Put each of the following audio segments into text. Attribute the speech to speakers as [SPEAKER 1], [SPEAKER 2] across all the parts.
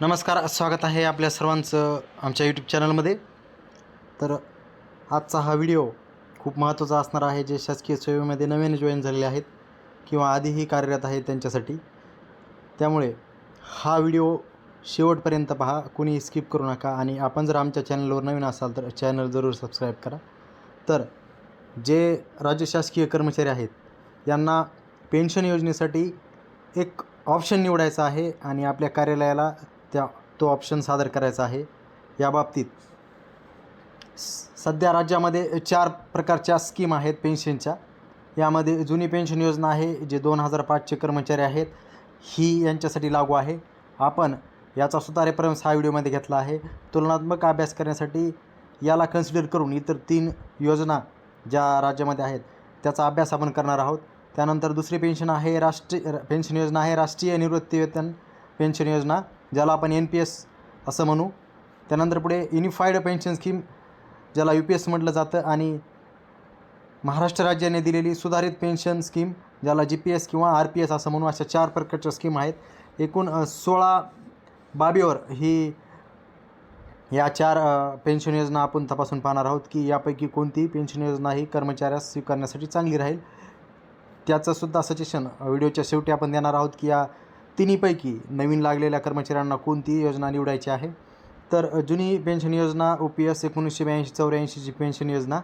[SPEAKER 1] नमस्कार स्वागत आहे आपल्या सर्वांचं आमच्या यूट्यूब चॅनलमध्ये तर आजचा हा व्हिडिओ खूप महत्त्वाचा असणार आहे जे शासकीय सेवेमध्ये नवीन जॉईन झालेले आहेत किंवा आधीही कार्यरत आहेत त्यांच्यासाठी. त्यामुळे हा व्हिडिओ शेवटपर्यंत पहा कुणी स्किप करू नका आणि आपण जर आमच्या चॅनलवर नवीन असाल तर चॅनल जरूर सबस्क्राईब करा. तर जे राज्य शासकीय कर्मचारी आहेत यांना पेन्शन योजनेसाठी एक ऑप्शन निवडायचा आहे आणि आपल्या कार्यालयाला त्या तो ऑप्शन सादर करायचा आहे. या बाबतीत स- सध्या राज्यामध्ये चार प्रकारच्या स्कीम आहेत पेन्शनच्या यामध्ये जुनी पेन्शन योजना आहे जे दोन हजार पाचचे कर्मचारी आहेत. ही यांच्यासाठी लागू आहे. आपण याचा सुद्धा रेफरन्स हा व्हिडिओमध्ये घेतला आहे. तुलनात्मक अभ्यास करण्यासाठी याला कन्सिडर करून इतर तीन योजना ज्या राज्यामध्ये आहेत त्याचा अभ्यास आपण करणार आहोत. त्यानंतर दुसरी पेन्शन आहे राष्ट्रीय पेन्शन योजना आहे राष्ट्रीय निवृत्तीवेतन पेन्शन योजना. ज्याला आपण एन पी एस असं म्हणू. त्यानंतर पुढे युनिफाईड पेन्शन स्कीम ज्याला यू पी एस म्हटलं जातं आणि महाराष्ट्र राज्याने दिलेली सुधारित पेन्शन स्कीम ज्याला जी पी एस किंवा आर पी एस असं म्हणू अशा चार प्रकारच्या स्कीम आहेत. एकूण सोळा बाबीवर ही या चार पेन्शन योजना आपण तपासून पाहणार आहोत की यापैकी कोणती पेन्शन योजना ही कर्मचाऱ्यास स्वीकारण्यासाठी चांगली राहील. त्याचंसुद्धा सजेशन व्हिडिओच्या शेवटी आपण देणार आहोत की या तिन्हीपैकी नवीन लागलेल्या कर्मचाऱ्यांना कोणती योजना निवडायची आहे? तर जुनी पेन्शन योजना ओ पी एस एकोणीसशे ब्याऐंशी चौऱ्याऐंशीची पेन्शन योजना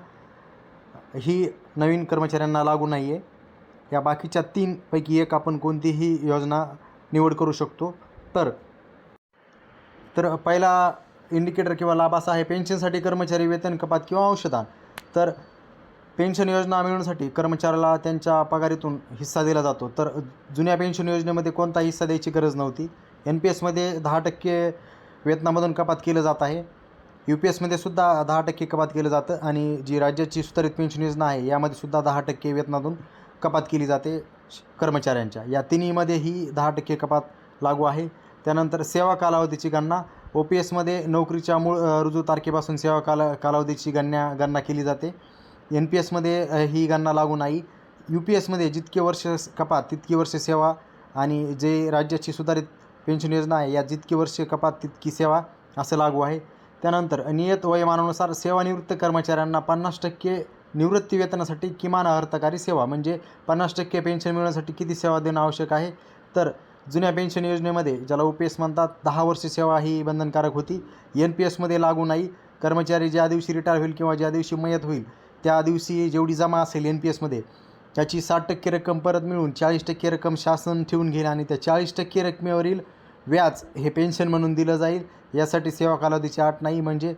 [SPEAKER 1] ही नवीन कर्मचाऱ्यांना लागू नाही आहे या बाकीच्या तीनपैकी एक आपण कोणतीही योजना निवड करू शकतो. तर तर पहिला इंडिकेटर किंवा लाभ असा आहे पेन्शनसाठी कर्मचारी वेतन कपात किंवा अंशदान तर पेन्शन योजना मिळवण्यासाठी कर्मचाऱ्याला त्यांच्या पगारीतून हिस्सा दिला जातो. तर जुन्या पेन्शन योजनेमध्ये कोणता हिस्सा द्यायची गरज नव्हती. एन पी एसमध्ये दहा टक्के वेतनामधून कपात केलं जात आहे. यू पी एसमध्ये सुद्धा दहा टक्के कपात केलं जातं आणि जी राज्याची सुधारित पेन्शन योजना आहे यामध्ये सुद्धा दहा टक्के वेतनातून कपात केली जाते श- कर्मचाऱ्यांच्या. या तिन्हीमध्येही दहा टक्के कपात लागू आहे. त्यानंतर सेवा कालावधीची गणना. ओ पी एसमध्ये नोकरीच्या मूळ रुजू तारखेपासून सेवा काला कालावधीची गणना गणना केली जाते. एन पी एसमध्ये ही गणना लागू नाही. यू पी एसमध्ये जितके वर्ष कपात तितकी वर्ष सेवा आणि जे राज्याची सुधारित पेन्शन योजना आहे या जितकी वर्ष कपात तितकी सेवा असं लागू आहे. त्यानंतर नियत वयमानानुसार सेवानिवृत्त कर्मचाऱ्यांना पन्नास टक्के निवृत्ती वेतनासाठी किमान अर्थकारी सेवा म्हणजे पन्नास टक्के पेन्शन मिळवण्यासाठी किती सेवा देणं आवश्यक आहे? तर जुन्या पेन्शन योजनेमध्ये ज्याला ओ पी एस म्हणतात दहा वर्ष सेवा ही बंधनकारक होती. एन पी एसमध्ये लागू नाही. कर्मचारी ज्या दिवशी रिटायर होईल किंवा ज्या दिवशी मयत होईल त्या दिवशी जेवढी जमा असेल एन पी एसमध्ये त्याची साठ टक्के रक्कम परत मिळून चाळीस टक्के रक्कम शासन ठेवून घेईल आणि त्या चाळीस टक्के रकमेवरील व्याज हे पेन्शन म्हणून दिलं जाईल. यासाठी सेवा कालावधीची अट नाही म्हणजे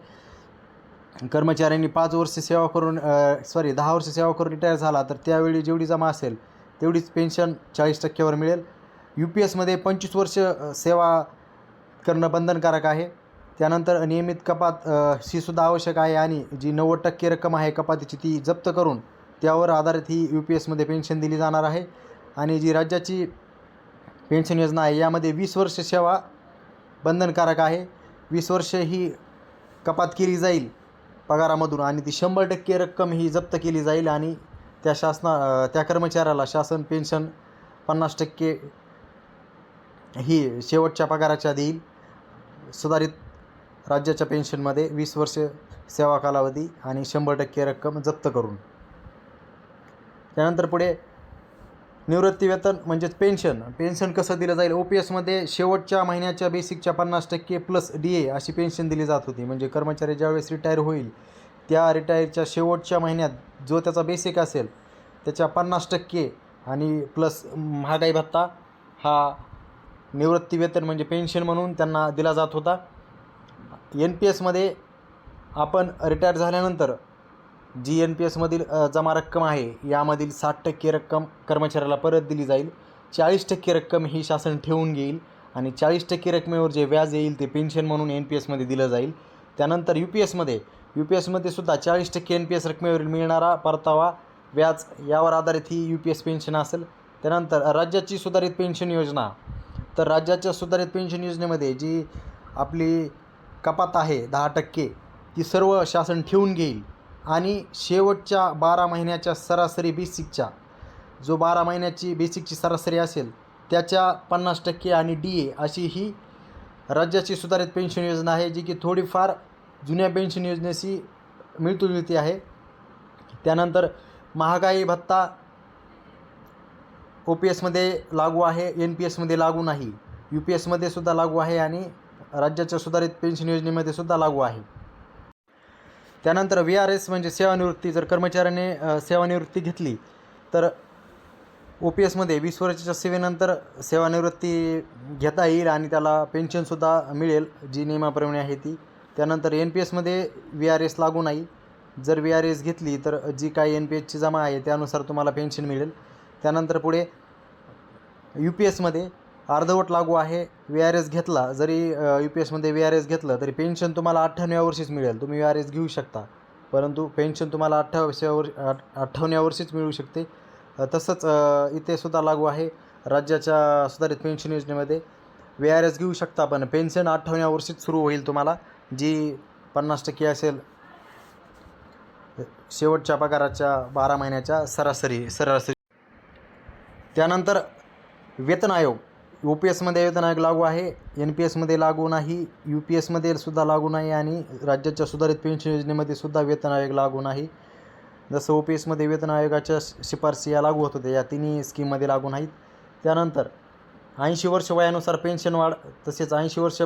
[SPEAKER 1] कर्मचाऱ्यांनी पाच वर्ष सेवा करून सॉरी दहा वर्ष सेवा करून रिटायर झाला तर त्यावेळी जेवढी जमा असेल तेवढीच पेन्शन चाळीस टक्क्यावर मिळेल. यू पी एसमध्ये पंचवीस वर्ष सेवा करणं बंधनकारक आहे. त्यानंतर नियमित कपात ही सुद्धा आवश्यक आहे आणि जी नव्वद टक्के रक्कम आहे कपातीची ती जप्त करून त्यावर आधारित ही यू पी एसमध्ये पेन्शन दिली जाणार आहे. आणि जी राज्याची पेन्शन योजना आहे यामध्ये वीस वर्ष सेवा बंधनकारक आहे. वीस वर्ष ही कपात केली जाईल पगारामधून आणि ती शंभर टक्के रक्कम ही जप्त केली जाईल आणि त्या शासना त्या कर्मचाऱ्याला शासन पेन्शन पन्नास टक्के ही शेवटच्या पगाराच्या देईल. सुधारित राज्याच्या पेन्शनमध्ये वीस वर्ष सेवा कालावधी आणि शंभर टक्के रक्कम जप्त करून. त्यानंतर पुढे निवृत्तीवेतन म्हणजेच पेन्शन. पेन्शन कसं दिलं जाईल? ओ पी एसमध्ये शेवटच्या महिन्याच्या बेसिकच्या पन्नास टक्के प्लस डी ए अशी पेन्शन दिली जात होती. म्हणजे कर्मचारी ज्यावेळेस रिटायर होईल त्या रिटायरच्या शेवटच्या महिन्यात जो त्याचा बेसिक असेल त्याच्या पन्नास टक्के आणि प्लस महागाई भत्ता हा निवृत्तीवेतन म्हणजे पेन्शन म्हणून त्यांना दिला जात होता. एन पी एसमध्ये आपण रिटायर झाल्यानंतर जी एन पी एसमधील जमा रक्कम आहे यामधील साठ टक्के रक्कम कर्मचाऱ्याला परत दिली जाईल. चाळीस टक्के रक्कम ही शासन ठेवून घेईल आणि चाळीस टक्के रकमेवर जे व्याज येईल ते पेन्शन म्हणून एन पी एसमध्ये दिलं जाईल. त्यानंतर यू पी एसमध्ये यू पी एसमध्ये सुद्धा चाळीस टक्के एन पी एस रकमेवरील मिळणारा परतावा व्याज यावर आधारित ही यू पी एस पेन्शन असेल. त्यानंतर राज्याची सुधारित पेन्शन योजना. तर राज्याच्या सुधारित पेन्शन योजनेमध्ये जी आपली कपात आहे दहा टक्के. ती सर्व शासन ठेवून घेईल. आणि शेवटच्या बारा महिन्याच्या सरासरी बेसिकच्या जो बारा महिन्याची बेसिकची सरासरी असेल त्याच्या पन्नास टक्के आणि डी ए अशी ही राज्याची सुधारित पेन्शन योजना आहे जी की थोडीफार जुन्या पेन्शन योजनेशी मिळती आहे. त्यानंतर महागाई भत्ता ओ पी एसमध्ये लागू आहे एन पी एसमध्ये लागू नाही. यू पी एसमध्ये सुद्धा लागू आहे आणि राज्याच्या सुधारित पेन्शन योजनेमध्ये सुद्धा लागू आहे. त्यानंतर व्ही आर एस म्हणजे सेवानिवृत्ती जर कर्मचाऱ्याने सेवानिवृत्ती घेतली तर ओ पी एसमध्ये वीस वर्षाच्या सेवेनंतर सेवानिवृत्ती घेता येईल आणि त्याला पेन्शनसुद्धा मिळेल जी नियमाप्रमाणे आहे ती. त्यानंतर एन पी एसमध्ये व्ही आर एस लागू नाही. जर व्ही आर एस घेतली तर जी काही एन पी एसची जमा आहे त्यानुसार तुम्हाला पेन्शन मिळेल. त्यानंतर पुढे यू पी एसमध्ये अर्धवट लागू आहे. व्ही आर एस घेतला जरी यू पी एसमध्ये व्ही आर एस घेतलं तरी पेन्शन तुम्हाला अठ्ठावण्या वर्षीच मिळेल. तुम्ही व्ही आर एस घेऊ शकता. परंतु पेन्शन तुम्हाला अठ्ठावीसव्या वर्ष आठ वर्षीच मिळू शकते. तसंच इथे सुद्धा लागू आहे. राज्याच्या सुधारित पेन्शन योजनेमध्ये व्ही आर एस घेऊ शकता पण पेन्शन अठ्ठावण्या वर्षीच सुरू होईल तुम्हाला. जी पन्नास टक्के असेल शेवटच्या पगाराच्या बारा महिन्याच्या सरासरी सरासरी. त्यानंतर वेतन आयोग. ओ पी एसमध्ये वेतन आयोग लागू आहे. एन पी एसमध्ये लागू नाही यू पी एसमध्ये सुद्धा लागू नाही आणि राज्याच्या सुधारित पेन्शन योजनेमध्ये सुद्धा वेतन आयोग लागू नाही. जसं ओ पी एसमध्ये वेतन आयोगाच्या शिफारसी या लागू होत होत्या या तिन्ही स्कीममध्ये लागू नाहीत. त्यानंतर ऐंशी वर्ष वयानुसार पेन्शन वाढ तसेच ऐंशी वर्ष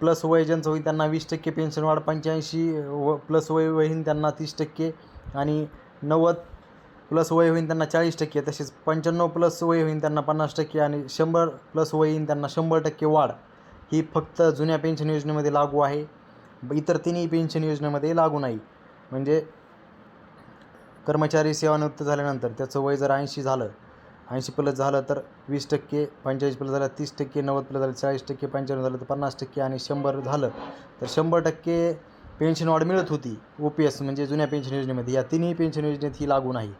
[SPEAKER 1] प्लस वय ज्यांचं होईल त्यांना वीस टक्के पेन्शन वाढ पंच्याऐंशी व प्लस वय होईल त्यांना तीस टक्के आणि नव्वद प्लस वय होईन त्यांना चाळीस टक्के तसेच पंच्याण्णव प्लस वय होईन त्यांना पन्नास टक्के आणि शंभर प्लस वय येईन त्यांना शंभर टक्के वाढ. ही फक्त जुन्या पेन्शन योजनेमध्ये लागू आहे. ब- इतर तिन्ही पेन्शन योजनेमध्ये लागू नाही. म्हणजे कर्मचारी सेवानिवृत्त झाल्यानंतर त्याचं वय जर ऐंशी झालं ऐंशी प्लस झालं तर वीस टक्के पंचेचाळीस प्लस झालं तीस टक्के नव्वद प्लस झालं चाळीस टक्के पंच्याण्णव झालं तर पन्नास टक्के आणि शंभर झालं तर शंभर टक्के पेन्शन वाढ मिळत होती. ओ पी एस म्हणजे जुन्या पेन्शन योजनेमध्ये. या तिन्ही पेन्शन योजनेत ही लागू नाही.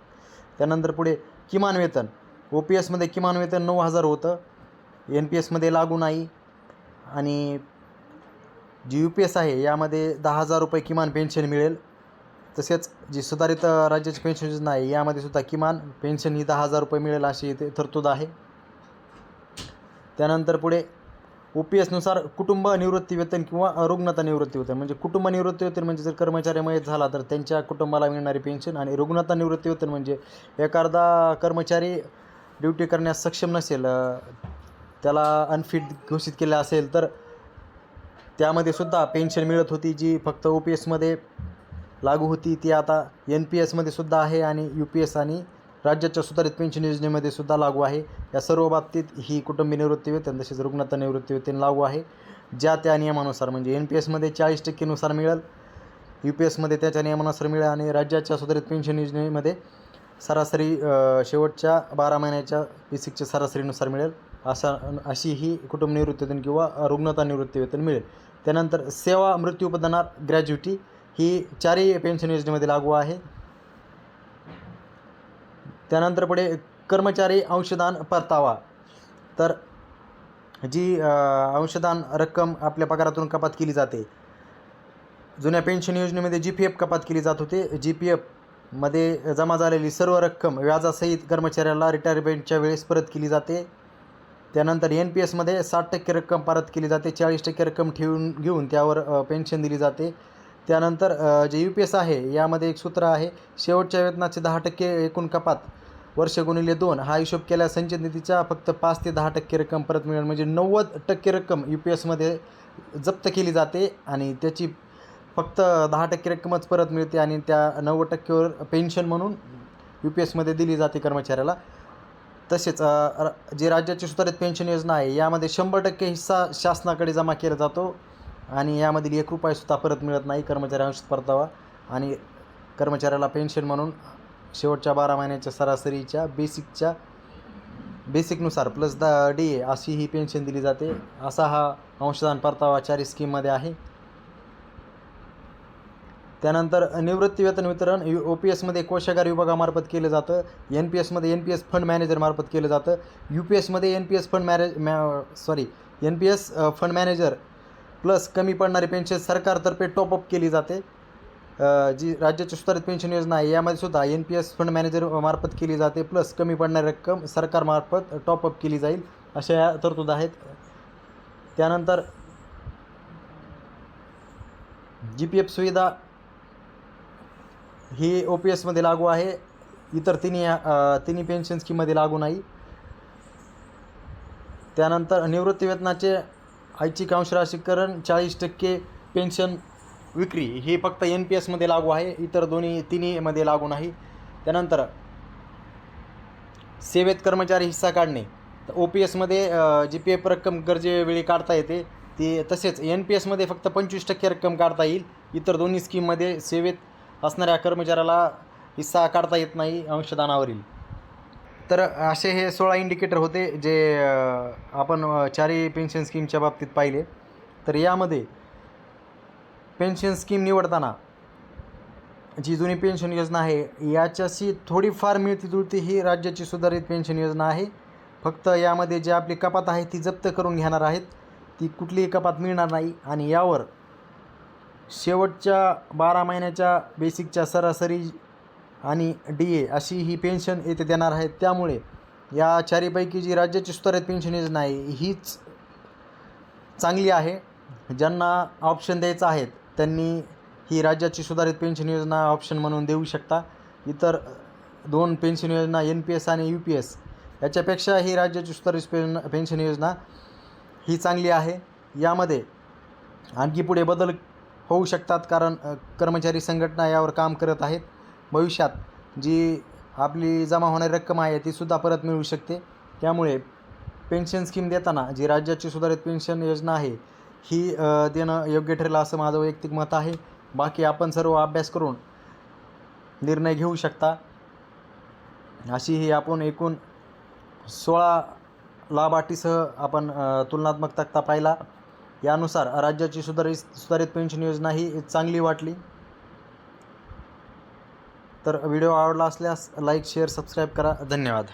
[SPEAKER 1] त्यानंतर पुढे किमान वेतन. ओ पी एसमध्ये किमान वेतन नऊ हजार होतं. एन पी एसमध्ये लागू नाही. आणि जी यू पी एस आहे यामध्ये दहा हजार रुपये किमान पेन्शन मिळेल. तसेच जी सुधारित राज्याची पेन्शन योजना आहे यामध्ये सुद्धा किमान पेन्शन ही दहा हजार रुपये मिळेल अशी इथे तरतूद आहे. त्यानंतर पुढे ओ पी एसनुसार कुटुंब निवृत्ती वेतन किंवा रुग्णता निवृत्ती वेतन. म्हणजे कुटुंब निवृत्ती वेतन म्हणजे जर कर्मचारी मयत झाला तर त्यांच्या कुटुंबाला मिळणारी पेन्शन आणि रुग्णता निवृत्ती वेतन म्हणजे एखादा कर्मचारी ड्युटी करण्यास सक्षम नसेल त्याला अनफिट घोषित केलं असेल तर त्यामध्ये सुद्धा पेन्शन मिळत होती जी फक्त ओ पी एसमध्ये लागू होती ती आता एन पी एसमध्ये सुद्धा आहे आणि यू पी एस आणि राज्याच्या सुधारित पेन्शन योजनेमध्ये सुद्धा लागू आहे. या सर्व बाबतीत ही कुटुंबी निवृत्ती वेतन तसेच रुग्णता निवृत्ती वेतन लागू आहे. ज्या त्या नियमानुसार म्हणजे एन पी एसमध्ये चाळीस टक्केनुसार मिळेल यू पी एसमध्ये त्याच्या नियमानुसार मिळेल आणि राज्याच्या सुधारित पेन्शन योजनेमध्ये सरासरी शेवटच्या बारा महिन्याच्या बेसिकच्या सरासरीनुसार मिळेल. असा अशी ही कुटुंब निवृत्तीवेतन किंवा रुग्णता निवृत्तीवेतन मिळेल. त्यानंतर सेवा मृत्यू ग्रॅज्युटी ही चारही पेन्शन योजनेमध्ये लागू आहे. त्यानंतर पुढे कर्मचारी अंशदान परतावा. तर जी अंशदान रक्कम आपल्या पगारातून कपात केली जाते जुन्या पेन्शन योजनेमध्ये जी पी एफ कपात केली जात होते जी पी एफमध्ये जमा झालेली सर्व रक्कम व्याजासहित कर्मचाऱ्याला रिटायरमेंटच्या वेळेस परत केली जाते. त्यानंतर एन पी एसमध्ये साठ टक्के रक्कम परत केली जाते चाळीस टक्के रक्कम ठेवून घेऊन त्यावर पेन्शन दिली जाते. त्यानंतर जे यू पी एस आहे यामध्ये एक सूत्र आहे शेवटच्या वेतनाचे दहा टक्के एकूण कपात. वर्ष गुणिले दोन हा हिशोब केल्या संचित निधीच्या फक्त पाच ते दहा टक्के रक्कम परत मिळेल. म्हणजे नव्वद टक्के रक्कम यू पी एसमध्ये जप्त केली जाते आणि त्याची फक्त दहा टक्के रक्कमच परत मिळते आणि त्या नव्वद टक्केवर पेन्शन म्हणून यू पी एसमध्ये दिली जाते कर्मचाऱ्याला. तसेच जे जी राज्याची सुधारित पेन्शन योजना आहे यामध्ये शंभर टक्के हिस्सा शासनाकडे जमा केला जातो. आणि यामधील एक रुपयासुद्धा परत मिळत नाही कर्मचारी अंश परतावा. आणि कर्मचाऱ्याला पेन्शन म्हणून शेवटच्या बारा महिन्याच्या सरासरीच्या बेसिकच्या बेसिकनुसार प्लस द डी ए अशी ही पेन्शन दिली जाते. असा हा अंशदान परतावा चारी स्कीममध्ये आहे. त्यानंतर निवृत्ती वेतन वितरण यू ओ पी एसमध्ये कोशागार विभागामार्फत केलं जातं. एन पी एसमध्ये एन पी एस फंड मॅनेजरमार्फत केलं जातं. यू पी एसमध्ये N P S fund manage मॅ sorry N P S fund manager plus कमी पडणारी पेन्शन सरकारतर्फे टॉपअप केली जाते. जी राज्याची सुधारित पेन्शन योजना आहे यामध्ये सुद्धा N P S fund manager मार्फत केली जाते. प्लस कमी पडणारी रक्कम सरकारमार्फत टॉपअप केली जाईल अशा या तरतूद आहेत. त्यानंतर जी पी एफ सुविधा ही ओ पी एसमध्ये लागू आहे. इतर तिन्ही तिन्ही पेन्शन स्कीममध्ये लागू नाही. त्यानंतर निवृत्तीवेतनाचे ऐच्छिक अंश राशीकरण चाळीस टक्के पेन्शन विक्री हे फक्त एन पी एसमध्ये लागू आहे. इतर दोन्ही तिन्हीमध्ये लागू नाही. त्यानंतर सेवेत कर्मचारी हिस्सा काढणे. तर ओ पी एसमध्ये जी पी एफ रक्कम गरजेवेळी काढता येते ती तसेच एन पी एसमध्ये फक्त पंचवीस टक्के रक्कम काढता येईल. इतर दोन्ही स्कीममध्ये सेवेत असणाऱ्या कर्मचाऱ्याला हिस्सा काढता येत नाही अंशदानावरील. तर असे हे सोळा इंडिकेटर होते जे आपण चारी चारही पेन्शन स्कीमच्या बाबतीत पाहिले. तर यामध्ये पेन्शन स्कीम निवडताना जी जुनी पेन्शन योजना आहे याच्याशी थोडीफार मिळती जुळती ही राज्याची सुधारित पेन्शन योजना आहे. फक्त यामध्ये जे आपली कपात आहे ती जप्त करून घेणार आहेत. ती कुठलीही कपात मिळणार नाही. आणि यावर शेवटच्या बारा महिन्याच्या बेसिकच्या सरासरी आणि डी ए अशी ही पेन्शन येथे देणार आहेत. त्यामुळे या चारीपैकी जी राज्याची सुधारित पेन्शन योजना आहे हीच चांगली आहे. ज्यांना ऑप्शन द्यायचं आहेत त्यांनी ही राज्याची सुधारित पेन्शन योजना ऑप्शन म्हणून देऊ शकता. इतर दोन पेन्शन योजना एन पी एस आणि यू पी एस याच्यापेक्षा ही राज्याची सुधारित पेन पेन्शन योजना ही चांगली आहे. यामध्ये आणखी पुढे बदल होऊ शकतात कारण कर्मचारी संघटना यावर काम करत आहेत. भविष्यात जी आपली जमा होणारी रक्कम आहे तीसुद्धा परत मिळू शकते. त्यामुळे पेन्शन स्कीम देताना जी राज्याची सुधारित पेन्शन योजना आहे ही देणं योग्य ठरेल असं माझं वैयक्तिक मत आहे. बाकी आपण सर्व अभ्यास करून निर्णय घेऊ शकता. अशी ही आपण एकूण सोळा लाभाटीसह आपण तुलनात्मक तक्ता पाहिला. यानुसार राज्याची सुधारित सुधारित पेन्शन योजना ही चांगली वाटली. तर व्हिडिओ आवडला असल्यास लाईक शेअर सबस्क्राईब करा. धन्यवाद.